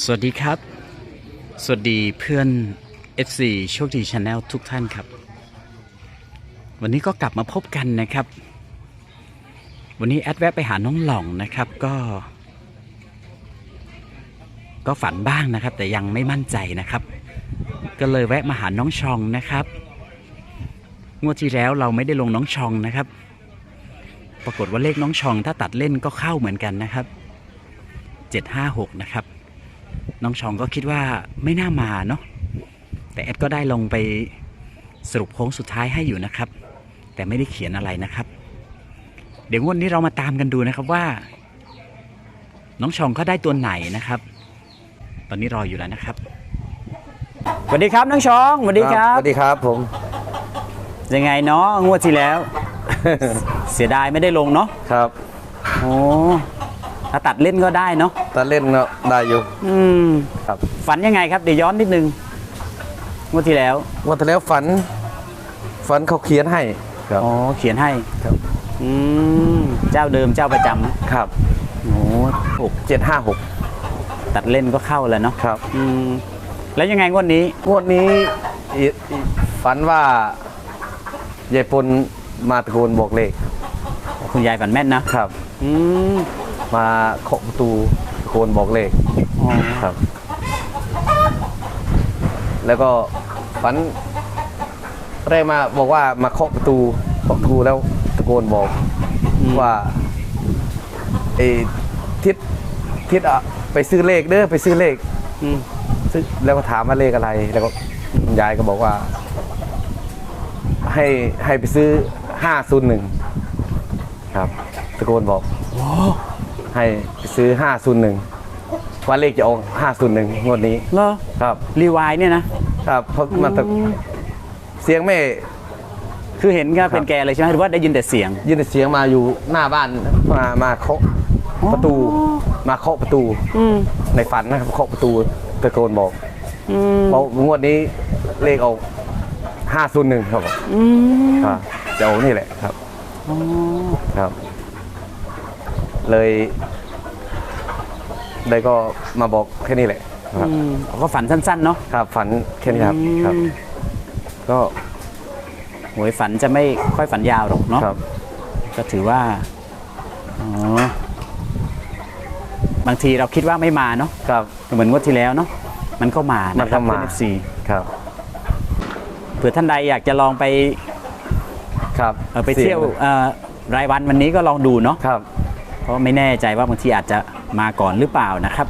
สวัสดีครับ สวัสดีเพื่อน FC โชคดีชาแนลทุกท่านครับ วันนี้ก็กลับมาพบกันนะครับ วันนี้แอดแวะไปหาน้องหล่องนะครับก็ ก็ฝันบ้างนะครับ แต่ยังไม่มั่นใจนะครับ ก็เลยแวะมาหาน้องชองนะครับงวดที่แล้วเราไม่ได้ลงน้องชองนะครับ ปรากฏว่าเลขน้องชองถ้าตัดเล่นก็เข้าเหมือนกันนะครับ 756 นะครับ น้องชองก็คิดว่าไม่น่ามาเนาะแต่แอดก็ได้ลงไปสรุปโค้งสุดท้ายให้อยู่นะครับ แต่ไม่ได้เขียนอะไรนะครับ เดี๋ยวงวดนี้เรามาตามกันดูนะครับว่า น้องชองเขาได้ตัวไหนนะครับ ตอนนี้รออยู่แล้วนะครับสวัสดีครับน้องชองสวัสดีครับสวัสดีครับผมยังไงเนาะงวดที่แล้ว เสียดายไม่ได้ลงเนาะครับโอ้ ถ้าตัดเล่นก็ได้เนาะตาเล่นก็ได้อยู่อืมครับ ฝันยังไงครับเดี๋ยวย้อนนิดนึงงวดที่แล้ววันที่แล้วฝัน ฝันเขาเขียนให้ครับอ๋อเขียนให้ครับอืมเจ้าเดิมเจ้าประจำนะครับโอ้หกเจ็ดห้าหกตัดเล่นก็เข้าแล้วเนาะครับอืมแล้วยังไงงวดนี้งวดนี้อีอีฝันว่ายายปนมาตะโกนบอกเลขคุณยายฝันแม่นนะครับ อืม มาเคาะประตูตะโกนบอกเลขอ๋อครับ แล้วก็ฝันแรกมาบอกว่ามาเคาะประตูเคาะประตูแล้วตะโกนบอกว่าไอ้ทิศทิศอะไปซื้อเลขเด้อไปซื้อเลข อืมซื้อแล้วก็ถามว่าเลขอะไร แล้วก็คุณยายก็บอกว่า ให้ให้ไปซื้อห้าศูนย์หนึ่งครับ ตะโกนบอก โอ้ ให้ไปซื้อห้าศูนย์หนึ่งว่าเลขจะออกห้าศูนย์หนึ่งงวดนี้เหรอครับ รีวายเนี่ยนะครับเพราะมันตะเสียงแม่ คือเห็นก็เป็นแกเลยใช่ไหมหรือว่าได้ยินแต่เสียง ยินแต่เสียงมาอยู่หน้าบ้านมามาเคาะประตูมาเคาะประตูอืมในฝันนะครับเคาะประตูตะโกนบอกอืมเพราะงวดนี้เลขออกห้าศูนย์หนึ่งครับผมอืมครับจะออกนี่แหละครับอ๋อครับ เลยเลยก็มาบอกแค่นี้แหละครับอืมก็ฝันสั้นๆเนาะครับฝันแค่นี้ครับครับ อืมก็หวยฝันจะไม่ค่อยฝันยาวหรอกเนาะครับ ก็ถือว่าอ๋อบางทีเราคิดว่าไม่มาเนาะครับ เหมือนงวดที่แล้วเนาะมันก็มามันะนคก็รับมาเอฟซีครับ เผื่อท่านใดอยากจะลองไปครับเอ่อไปเที่ยวเอ่อรายวันวันนี้ก็ลองดูเนาะครับ เพราะไม่แน่ใจว่าบางทีอาจจะมาก่อนหรือเปล่านะครับ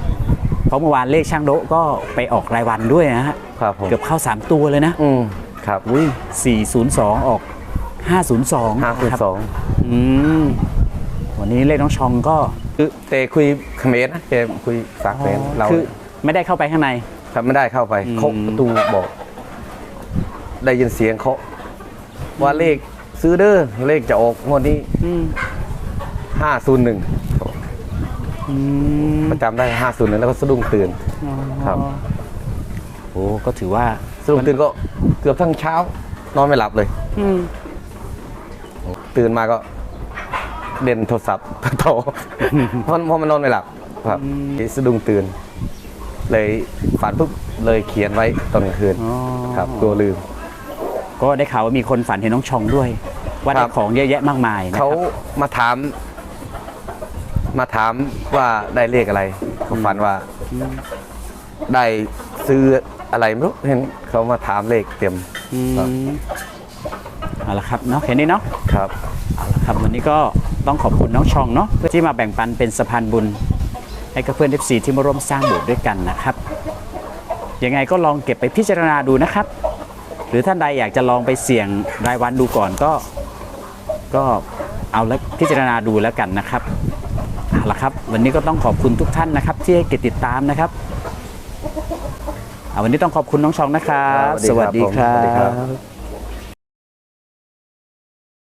เพราะเมื่อวานเลขช่างโดะก็ไปออกรายวันด้วยนะฮะครับผมเกือบเข้า 3 ตัวเลยนะอืมครับอุ้ย402 ออก 502ห้าศูนครับย์สองอืมวันนี้เลขน้องชองก็คือแต่คุยเขมรนะแกคุยภาษาเขมรเราคือไม่ได้เข้าไปข้างในครับไม่ได้เข้าไปอืมเคาะประตูบอก ได้ยินเสียงเคาะว่าเลขซื้อเด้อเลขจะออกงวดนี้อืม ห้าศูนย์หนึ่งอืมประจำได้ห้าศูนย์หนึ่งแล้วก็สะดุ้งตื่น ครับ โอ้ก็ถือว่าสะดุ้งตื่นก็เกือบทั้งเช้านอนไม่หลับเลย อืมตื่นมาก็เด่นโทรศัพท์โทรเพราะเพราะมันนอนไม่หลับครับสะดุ้งตื่น เลยฝันปุ๊บเลยเขียนไว้ตอนกลางคืนอ๋อครับกลัวลืม ก็ได้ข่าวว่ามีคนฝันเห็นน้องชองด้วย ว่าครัได้บของเยอะแยะมากมายนะคเขารับมาถาม มาถามว่าได้เลขอะไรเขาฝันว่าได้ซื้ออะไรไม่รู้เห็นเขามาถามเลขเต็มอืครับมเอาละครับเนาะแค่นี้เนาะครับเอาละครับวันนี้ก็ต้องขอบคุณน้องชองเนาะที่มาแบ่งปันเป็นสะพานบุญ ให้กับเพื่อน FC ที่มาร่วมสร้างโบสถ์ด้วยกันนะครับยังไงก็ลองเก็บไปพิจารณาดูนะครับ หรือท่านใดอยากจะลองไปเสี่ยงรายวันดูก่อนก็ ก็เอาแล้วพิจารณาดูแล้วกันนะครับเอา ละครับ วันนี้ก็ต้องขอบคุณทุกท่านนะครับ ที่ให้เกียรติติดตามนะครับเอาวันนี้ต้องขอบคุณน้องชองนะครับครับสวัสดีครับผมสวัสดีครับ